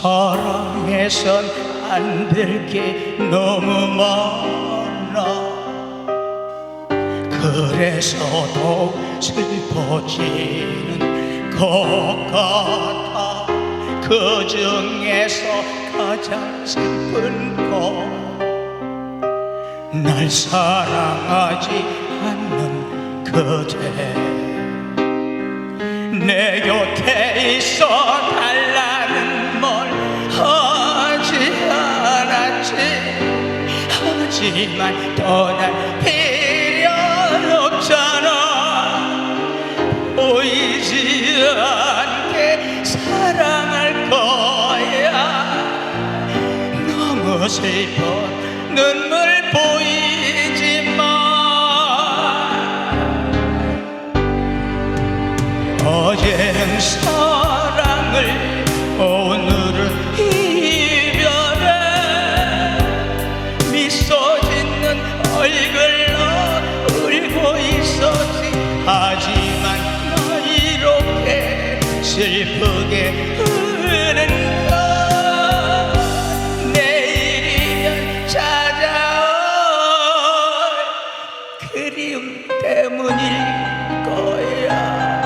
사랑해선 안 될 게 너무 많아. 그래서 더욱 슬퍼지는 것 같아. 그 중에서 가장 슬픈 건날 사랑하지 않는 그대. 내 곁에 하지만 떠날 필요 없잖아. 보이지 않게 사랑할 거야. 너무 슬퍼. 눈 얼굴로 울고 있었지. 하지만 나 이렇게 슬프게 우는가 내일이면 찾아올 그리움 때문일 거야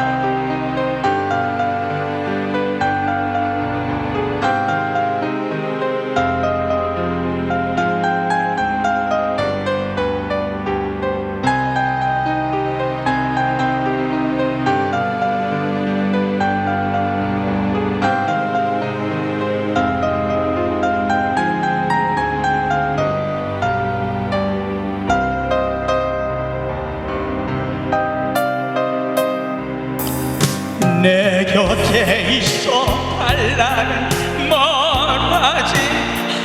곁에 있어 달라는 말하지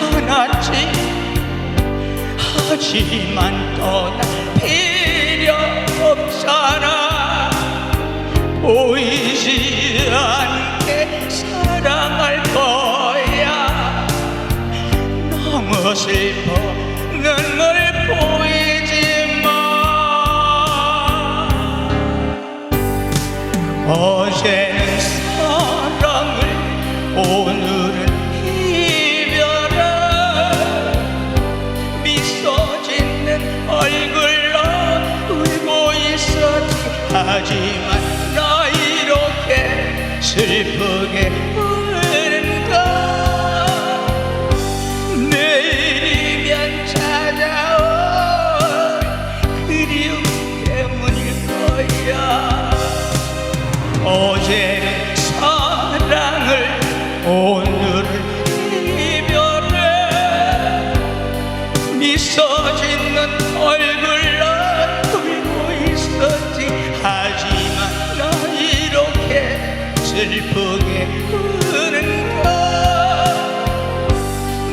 않았지. 하지만 떠날 필요 없잖아. 보이지 않게 사랑할 거야. 너무 슬퍼 눈물 보이지만 어제 하지만 나 이렇게 슬프게 이별에 미소 짓는 얼굴로 울고 있었지. 하지만 나 이렇게 슬프게 우는가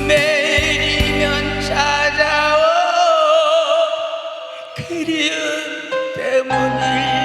내일이면 찾아와. 그리움 때문일